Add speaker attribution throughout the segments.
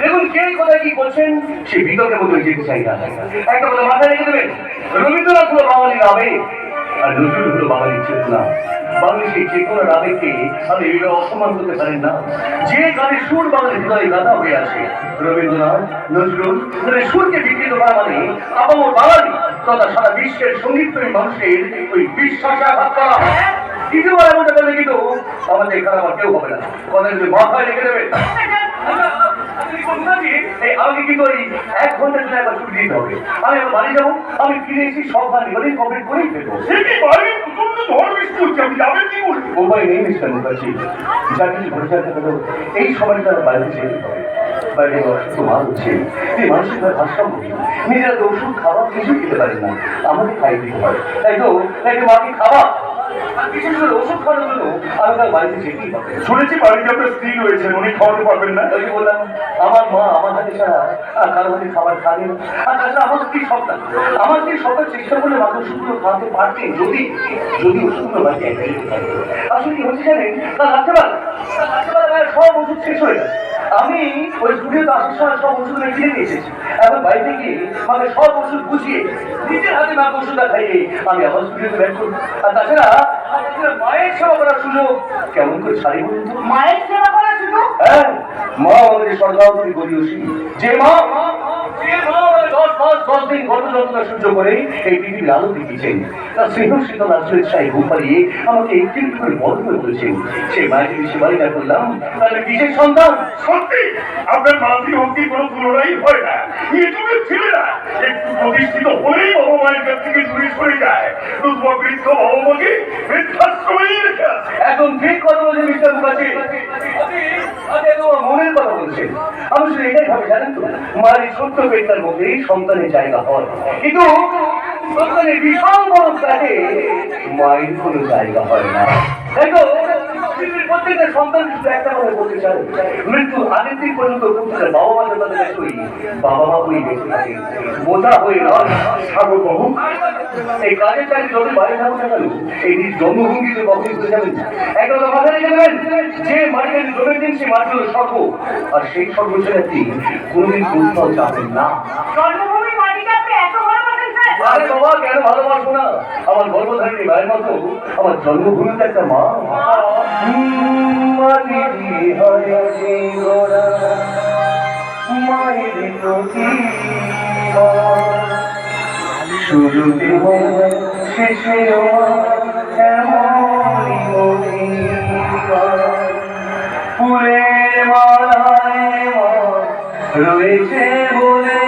Speaker 1: দেখুন কে কোথায় কি বলছেন সে বিতর্কের মধ্যে চাই না একটা কথা মাথায় রেখে দেবেন, রবীন্দ্রনাথ হলো বাঙালির আবেগ, আর নজরুল হলো বাঙালির চেতনা। বাংলাদেশের যে কোনো আবেগকে আপনি এইভাবে অসম্মান করতে পারেন না? যে গানের সুর বাঙালির হৃদয়ে গাথা হয়ে আছে রবীন্দ্রনাথ, নজরুল সুরকে বিকৃত করা মানে আপামর বাঙালি তথা সারা বিশ্বের সংগীত প্রেমী মানুষের ওই বিশ্বাসে আঘাত করা আমাদের খারাপ আর কেউ হবে না। কথা যদি মাথায় রেখে দেবে। কি করি? এক একবার ছুটি হবে। আমি আমার বাড়ি যাব, আমি ফিরে এসে সব এবারে কমপ্লিট করেই ফেলব। উপায় কিছু এই তারা বাইরে যেতে হবে। বাইরে মা হচ্ছে এই নিজেরা ওষুধ, খাবার, কিছুই খেতে পারে না। আমাকে খাই দিতে হয়। তাই তো? তাই আর করে ওষুধ আমি
Speaker 2: শুনেছি বাড়িতে আপনার স্ত্রী রয়েছেন, উনি খাওয়াতে পারবেন না?
Speaker 1: ওই বললাম, আমার মা, আমার হাতে কারও হাতে খাবার খাবে না। আর আমার সন্তান আমার সন্তান চেষ্টা করলে ওষুধগুলো খাওয়াতে যদি যদি আসলে কি হচ্ছে জানেন? না, রাত্রেবেলা সব ওষুধ শেষ হয়ে গেছে। আমি ওই স্টুডিওতে আসার সময় সব ওষুধগুলো কিনে নিয়ে এসেছি। এখন বাড়িতে গিয়ে মানে সব ওষুধ গুছিয়ে নিজের হাতে মাকে ওষুধটা খাইয়ে আমি আমার স্টুডিওতে ব্যাক করব। আর তাছাড়া মায়ের সেবা করার সুযোগ কেমন করে ছাড়ি বলুন তো
Speaker 3: মায়ের সেবা করা শুধু
Speaker 1: হ্যাঁ মা আমাদের গরিয়সী যে মা আমাকে একটি একটি করে বড় করে তুলেছেন সেই মায়ের যদি সেবারিটা করলাম তাহলে বিশেষ সন্তান?
Speaker 2: সত্যি আপনার মাতৃ ভক্তি কোনো তুলনাই হয় না ছেলেরা একটু প্রতিষ্ঠিত হলেই বাবা মায়ের কাছ থেকে দূরে সরে যায়। বৃদ্ধ বাবা মাকে
Speaker 1: একদম ঠিক কথা বলছেন মিস্টার মুখার্জি। বলছেন আমি শুধু এটাই ভাবে, জানেন মধ্যেই সন্তানের জায়গা হয়। কিন্তু সন্তানের বিশাল বড় ফ্ল্যাটে মায়ের কোনো জায়গা হয় না। তো? প্রত্যেকটা সন্তান শুধু একটা মৃত্যুর আগের পর্যন্ত বাবা মা যখন তাদের বাবা মা বোঝা হয়ে নয় বহু এই জন্মভূমিতে কখনই যে মাটিতে জমের দিন সে মাটি স্বর্গ। আর সেই স্বর্গ ছেড়ে আপনি কোনোদিন না। আরে বাবা, কেন ভালোবাসবো না? আমার গর্ভধারিণী মায়ের মতো, আমার জন্মভূমিতে একটা মা। মায়ের শুরুতে শেষে রয়েছে বলে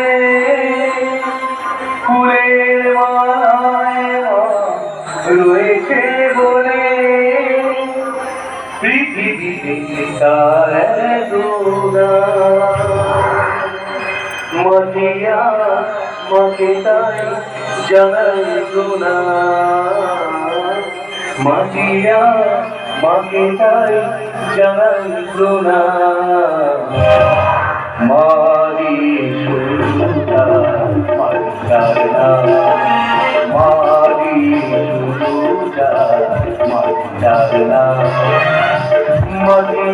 Speaker 1: পৃথিবীতে তার দুর্গা মাটিয়া মাকে তাই জানাই গুণা মাটিয়া মাকে তাই জানাই গুণা মারি সুরটা মাতার না মাকে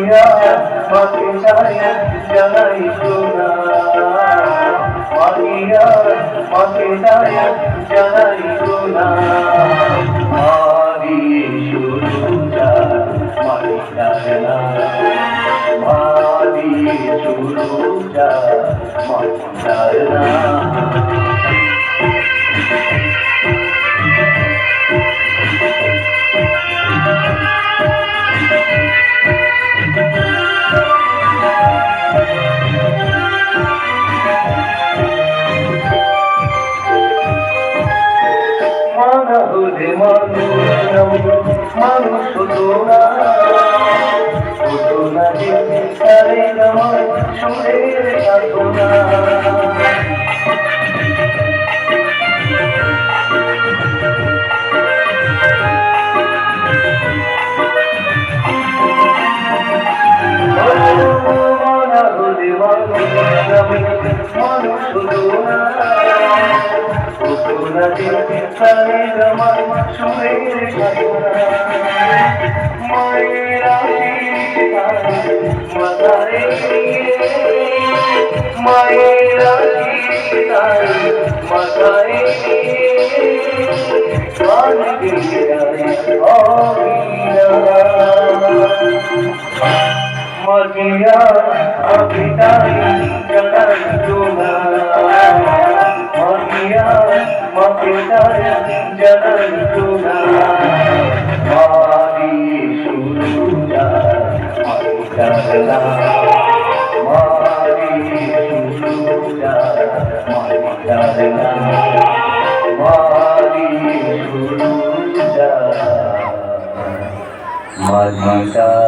Speaker 1: তাই জানাই মাটিয়া মাকে তাই জানাই গুণা মারি সুরটা না মারি সুরটা মাতার না মানা মানুষ না ছোট না যে তারে আমার সুরের সাধনা তারে আমার সাধনা মায়ের মাথায় নিয়ে মায়ের আশীর্বাদ। মাথায় জনতুনা মজিয়া মজিদার জনতুনা মারি সুরুজা মজিদারনা মারি